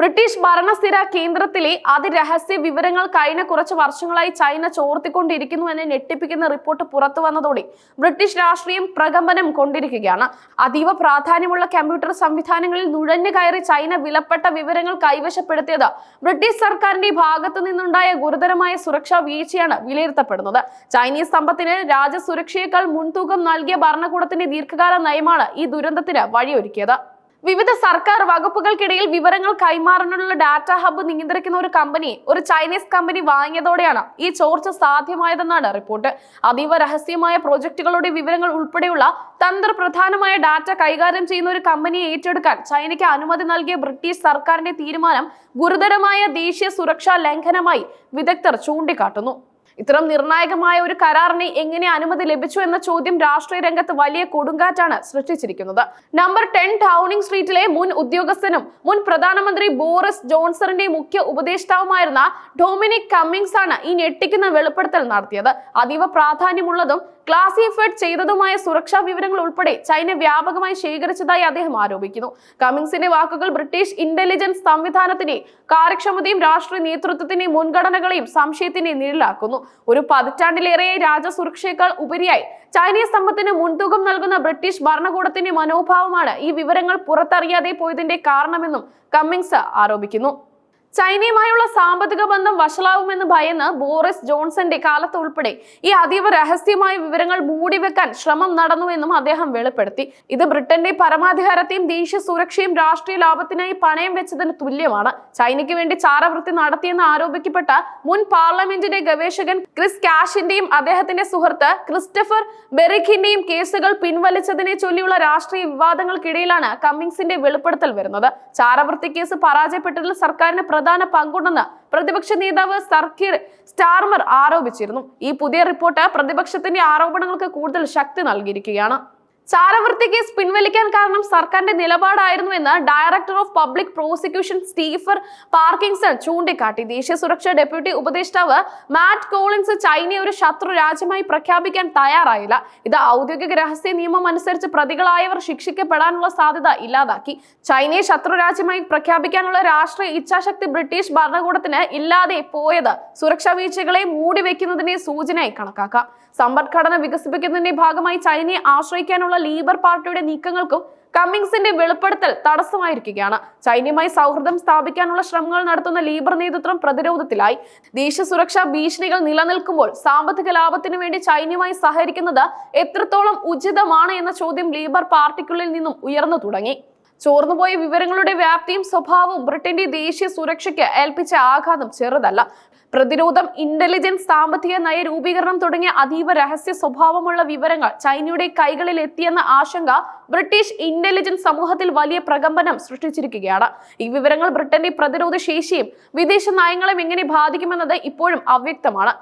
British ഭരണസ്ഥിര കേന്ദ്രത്തിലെ അതിരഹസ്യ വിവരങ്ങൾ കഴിഞ്ഞ കുറച്ച് വർഷങ്ങളായി ചൈന ചോർത്തിക്കൊണ്ടിരിക്കുന്നു എന്ന് ഞെട്ടിപ്പിക്കുന്ന റിപ്പോർട്ട് പുറത്തു വന്നതോടെ ബ്രിട്ടീഷ് രാഷ്ട്രീയം പ്രകമ്പനം കൊണ്ടിരിക്കുകയാണ്. അതീവ പ്രാധാന്യമുള്ള കമ്പ്യൂട്ടർ സംവിധാനങ്ങളിൽ നുഴഞ്ഞു കയറി ചൈന വിലപ്പെട്ട വിവരങ്ങൾ കൈവശപ്പെടുത്തിയത് ബ്രിട്ടീഷ് സർക്കാരിന്റെ ഭാഗത്തു നിന്നുണ്ടായ ഗുരുതരമായ സുരക്ഷാ വീഴ്ചയാണ് വിലയിരുത്തപ്പെടുന്നത്. ചൈനീസ് സമ്പത്തിന് രാജ്യസുരക്ഷയേക്കാൾ മുൻതൂക്കം നൽകിയ ഭരണകൂടത്തിന്റെ ദീർഘകാല നയമാണ് ഈ ദുരന്തത്തിന് വഴിയൊരുക്കിയത്. വിവിധ സർക്കാർ വകുപ്പുകൾക്കിടയിൽ വിവരങ്ങൾ കൈമാറാനുള്ള ഡാറ്റ ഹബ്ബ് നിയന്ത്രിക്കുന്ന ഒരു കമ്പനി ഒരു ചൈനീസ് കമ്പനി വാങ്ങിയതോടെയാണ് ഈ ചോർച്ച സാധ്യമായതെന്നാണ് റിപ്പോർട്ട്. അതീവ രഹസ്യമായ പ്രോജക്റ്റുകളുടെ വിവരങ്ങൾ ഉൾപ്പെടെയുള്ള തന്ത്രപ്രധാനമായ ഡാറ്റ കൈകാര്യം ചെയ്യുന്ന ഒരു കമ്പനിയെ ഏറ്റെടുക്കാൻ ചൈനയ്ക്ക് അനുമതി നൽകിയ ബ്രിട്ടീഷ് സർക്കാരിന്റെ തീരുമാനം ഗുരുതരമായ ദേശീയ സുരക്ഷാ ലംഘനമായി വിദഗ്ധർ ചൂണ്ടിക്കാട്ടുന്നു. ഇത്തരം നിർണായകമായ ഒരു കരാറിന് എങ്ങനെ അനുമതി ലഭിച്ചു എന്ന ചോദ്യം രാഷ്ട്രീയ രംഗത്ത് വലിയ കൊടുങ്കാറ്റാണ് സൃഷ്ടിച്ചിരിക്കുന്നത്. നമ്പർ ടെൻ ടൗണിംഗ് സ്ട്രീറ്റിലെ മുൻ ഉദ്യോഗസ്ഥനും മുൻ പ്രധാനമന്ത്രി ബോറിസ് ജോൺസണിന്റെ മുഖ്യ ഉപദേഷ്ടാവുമായിരുന്ന ഡൊമിനിക് കമ്മിങ്സ് ആണ് ഈ ഞെട്ടിക്കുന്ന വെളിപ്പെടുത്തൽ നടത്തിയത്. അതീവ പ്രാധാന്യമുള്ളതും ക്ലാസിഫൈഡ് ചെയ്തതുമായ സുരക്ഷാ വിവരങ്ങൾ ഉൾപ്പെടെ ചൈന വ്യാപകമായി ശേഖരിച്ചതായി അദ്ദേഹം ആരോപിക്കുന്നു. കമിങ്സിന്റെ വാക്കുകൾ ബ്രിട്ടീഷ് ഇന്റലിജൻസ് സംവിധാനത്തിന്റെ കാര്യക്ഷമതയും രാഷ്ട്രീയ നേതൃത്വത്തിന്റെ മുൻഗണനകളെയും സംശയത്തിന്റെ നിഴലാക്കുന്നു. ഒരു പതിറ്റാണ്ടിലേറെ രാജ്യസുരക്ഷയേക്കാൾ ഉപരിയായി ചൈനീസ് സമ്പത്തിന് മുൻതൂക്കം നൽകുന്ന ബ്രിട്ടീഷ് ഭരണകൂടത്തിന്റെ മനോഭാവമാണ് ഈ വിവരങ്ങൾ പുറത്തറിയാതെ പോയതിന്റെ കാരണമെന്നും കമ്മിങ്സ് ആരോപിക്കുന്നു. ചൈനയുമായുള്ള സാമ്പത്തിക ബന്ധം വഷളാവുമെന്ന് ഭയന്ന് ബോറിസ് ജോൺസന്റെ കാലത്ത് ഉൾപ്പെടെ ഈ അതീവ രഹസ്യമായ വിവരങ്ങൾ മൂടിവെക്കാൻ ശ്രമം നടന്നുവെന്നും അദ്ദേഹം വെളിപ്പെടുത്തി. ഇത് ബ്രിട്ടന്റെ പരമാധികാരത്തെയും ദേശീയ സുരക്ഷയും രാഷ്ട്രീയ ലാഭത്തിനായി പണയം വെച്ചതിന് തുല്യമാണ്. ചൈനയ്ക്ക് വേണ്ടി ചാരവൃത്തി നടത്തിയെന്ന് ആരോപിക്കപ്പെട്ട മുൻ പാർലമെന്റിന്റെ ഗവേഷകൻ ക്രിസ് കാഷിന്റെയും അദ്ദേഹത്തിന്റെ സുഹൃത്ത് ക്രിസ്റ്റഫർ ബെറിഖിന്റെയും കേസുകൾ പിൻവലിച്ചതിനെ ചൊല്ലിയുള്ള രാഷ്ട്രീയ വിവാദങ്ങൾക്കിടയിലാണ് കമ്മിങ്സിന്റെ വെളിപ്പെടുത്തൽ വരുന്നത്. ചാരവൃത്തി കേസ് പരാജയപ്പെട്ടതിൽ സർക്കാരിന് പ്രധാന പങ്കുണ്ടെന്ന് പ്രതിപക്ഷ നേതാവ് സർക്കീർ സ്റ്റാർമർ ആരോപിച്ചിരുന്നു. ഈ പുതിയ റിപ്പോർട്ട് പ്രതിപക്ഷത്തിന്റെ ആരോപണങ്ങൾക്ക് കൂടുതൽ ശക്തി നൽകിയിരിക്കുകയാണ്. ചാരവൃത്തി കേസ് പിൻവലിക്കാൻ കാരണം സർക്കാരിന്റെ നിലപാടായിരുന്നുവെന്ന് director of public prosecution Stephen Parkinson ചൂണ്ടിക്കാട്ടി. ദേശീയ സുരക്ഷാ ഡെപ്യൂട്ടി ഉപദേഷ്ടാവ് മാറ്റ് കോളിൻസ് ചൈനയെ ഒരു ശത്രു രാജ്യമായി പ്രഖ്യാപിക്കാൻ തയ്യാറായില്ല. ഇത് ഔദ്യോഗിക രഹസ്യ നിയമം അനുസരിച്ച് പ്രതികളായവർ ശിക്ഷിക്കപ്പെടാനുള്ള സാധ്യത ഇല്ലാതാക്കി. ചൈനയെ ശത്രു രാജ്യമായി പ്രഖ്യാപിക്കാനുള്ള രാഷ്ട്രീയ ഇച്ഛാശക്തി ബ്രിട്ടീഷ് ഭരണകൂടത്തിന് ഇല്ലാതെ പോയത്. സുരക്ഷാ വീഴ്ചകളെ മൂടിവെക്കുന്നതിനെ സൂചനയായി കണക്കാക്കാം. സമ്പദ്ഘടന വികസിപ്പിക്കുന്നതിന്റെ ഭാഗമായി ചൈനയെ ആശ്രയിക്കാനുള്ള ലീബർ പാർട്ടിയുടെ നീക്കങ്ങൾക്കും കമ്മിങ്സിന്റെ വെളിപ്പെടുത്തൽ തടസ്സമായിരിക്കുകയാണ്. ചൈനയുമായി സൗഹൃദം സ്ഥാപിക്കാനുള്ള ശ്രമങ്ങൾ നടത്തുന്ന ലീബർ നേതൃത്വം പ്രതിരോധത്തിലായി. ദേശീയ സുരക്ഷാ ഭീഷണികൾ നിലനിൽക്കുമ്പോൾ സാമ്പത്തിക ലാഭത്തിനു വേണ്ടി ചൈനയുമായി സഹകരിക്കുന്നത് എത്രത്തോളം ഉചിതമാണ് എന്ന ചോദ്യം ലീബർ പാർട്ടിക്കുള്ളിൽ നിന്നും ഉയർന്നു തുടങ്ങി. ചോർന്നുപോയ വിവരങ്ങളുടെ വ്യാപ്തിയും സ്വഭാവവും ബ്രിട്ടന്റെ ദേശീയ സുരക്ഷയ്ക്ക് ഏൽപ്പിച്ച ആഘാതം ചെറുതല്ല. പ്രതിരോധം ഇന്റലിജൻസ് സാമ്പത്തിക നയ രൂപീകരണം തുടങ്ങിയ അതീവ രഹസ്യ സ്വഭാവമുള്ള വിവരങ്ങൾ ചൈനയുടെ കൈകളിൽ എത്തിയെന്ന ആശങ്ക ബ്രിട്ടീഷ് ഇന്റലിജൻസ് സമൂഹത്തിൽ വലിയ പ്രകമ്പനം സൃഷ്ടിച്ചിരിക്കുകയാണ്. ഈ വിവരങ്ങൾ ബ്രിട്ടന്റെ പ്രതിരോധ ശേഷിയും വിദേശ നയങ്ങളും എങ്ങനെ ബാധിക്കുമെന്നത് ഇപ്പോഴും അവ്യക്തമാണ്.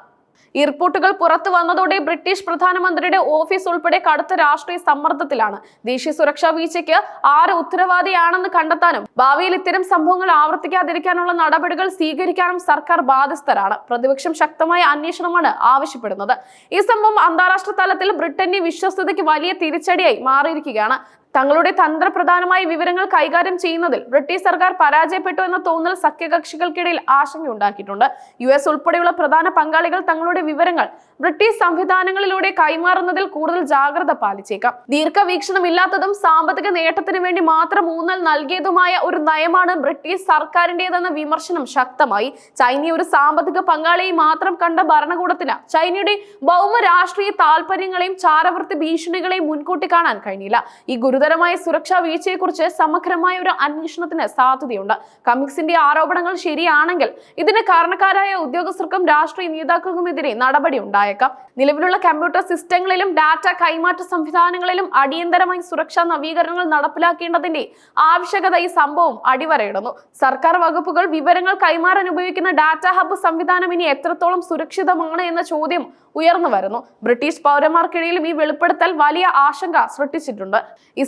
ഈ റിപ്പോർട്ടുകൾ പുറത്തു വന്നതോടെ ബ്രിട്ടീഷ് പ്രധാനമന്ത്രിയുടെ ഓഫീസ് ഉൾപ്പെടെ കടുത്ത രാഷ്ട്രീയ സമ്മർദ്ദത്തിലാണ്. ദേശീയ സുരക്ഷാ വീഴ്ചയ്ക്ക് ആര് ഉത്തരവാദിയാണെന്ന് കണ്ടെത്താനും ഭാവിയിൽ ഇത്തരം സംഭവങ്ങൾ ആവർത്തിക്കാതിരിക്കാനുള്ള നടപടികൾ സ്വീകരിക്കാനും സർക്കാർ ബാധ്യസ്ഥരാണ്. പ്രതിപക്ഷം ശക്തമായ അന്വേഷണമാണ് ആവശ്യപ്പെടുന്നത്. ഈ സംഭവം അന്താരാഷ്ട്ര തലത്തിൽ ബ്രിട്ടന്റെ വിശ്വസ്തതയ്ക്ക് വലിയ തിരിച്ചടിയായി മാറിയിരിക്കുകയാണ്. തങ്ങളുടെ തന്ത്രപ്രധാനമായ വിവരങ്ങൾ കൈകാര്യം ചെയ്യുന്നതിൽ ബ്രിട്ടീഷ് സർക്കാർ പരാജയപ്പെട്ടു എന്ന തോന്നൽ സഖ്യകക്ഷികൾക്കിടയിൽ ആശങ്കയുണ്ടാക്കിയിട്ടുണ്ട്. യു എസ് ഉൾപ്പെടെയുള്ള പ്രധാന പങ്കാളികൾ തങ്ങളുടെ വിവരങ്ങൾ ബ്രിട്ടീഷ് സംവിധാനങ്ങളിലൂടെ കൈമാറുന്നതിൽ കൂടുതൽ ജാഗ്രത പാലിച്ചേക്കാം. ദീർഘവീക്ഷണമില്ലാത്തതും സാമ്പത്തിക നേട്ടത്തിന് വേണ്ടി മാത്രം ഊന്നൽ നൽകിയതുമായ ഒരു നയമാണ് ബ്രിട്ടീഷ് സർക്കാരിന്റേതെന്ന വിമർശനം ശക്തമായി. ചൈനയെ ഒരു സാമ്പത്തിക പങ്കാളിയെ മാത്രം കണ്ട ഭരണകൂടത്തിന് ചൈനയുടെ ഭൗമ രാഷ്ട്രീയ താല്പര്യങ്ങളെയും ചാരവൃത്തി ഭീഷണികളെയും മുൻകൂട്ടി കാണാൻ കഴിഞ്ഞില്ല. ഈ ഗുരുതരമായ സുരക്ഷാ വീഴ്ചയെക്കുറിച്ച് സമഗ്രമായ ഒരു അന്വേഷണത്തിന് സാധ്യതയുണ്ട്. കമ്മിക്സിന്റെ ആരോപണങ്ങൾ ശരിയാണെങ്കിൽ ഇതിന് കാരണക്കാരായ ഉദ്യോഗസ്ഥർക്കും രാഷ്ട്രീയ നേതാക്കൾക്കുമെതിരെ നടപടി ഉണ്ടായേക്കാം. നിലവിലുള്ള കമ്പ്യൂട്ടർ സിസ്റ്റങ്ങളിലും ഡാറ്റ കൈമാറ്റ സംവിധാനങ്ങളിലും അടിയന്തരമായി സുരക്ഷാ നവീകരണങ്ങൾ നടപ്പിലാക്കേണ്ടതിന്റെ ആവശ്യകത ഈ സംഭവം അടിവരയിടുന്നു. സർക്കാർ വകുപ്പുകൾ വിവരങ്ങൾ കൈമാറാൻ ഉപയോഗിക്കുന്ന ഡാറ്റ ഹബ്ബ് സംവിധാനം ഇനി എത്രത്തോളം സുരക്ഷിതമാണ് എന്ന ചോദ്യം ഉയർന്നു വരുന്നു. ബ്രിട്ടീഷ് പൗരന്മാർക്കിടയിലും ഈ വെളിപ്പെടുത്തൽ വലിയ ആശങ്ക സൃഷ്ടിച്ചിട്ടുണ്ട്.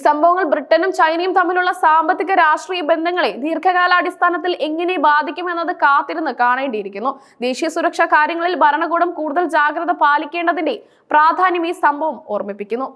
സംഭവങ്ങൾ ബ്രിട്ടനും ചൈനയും തമ്മിലുള്ള സാമ്പത്തിക രാഷ്ട്രീയ ബന്ധങ്ങളെ ദീർഘകാലാടിസ്ഥാനത്തിൽ എങ്ങനെ ബാധിക്കുമെന്നത് കാത്തിരുന്ന് കാണേണ്ടിയിരിക്കുന്നു. ദേശീയ സുരക്ഷാ കാര്യങ്ങളിൽ ഭരണകൂടം കൂടുതൽ ജാഗ്രത പാലിക്കേണ്ടതിന്റെ പ്രാധാന്യം ഈ സംഭവം ഓർമ്മിപ്പിക്കുന്നു.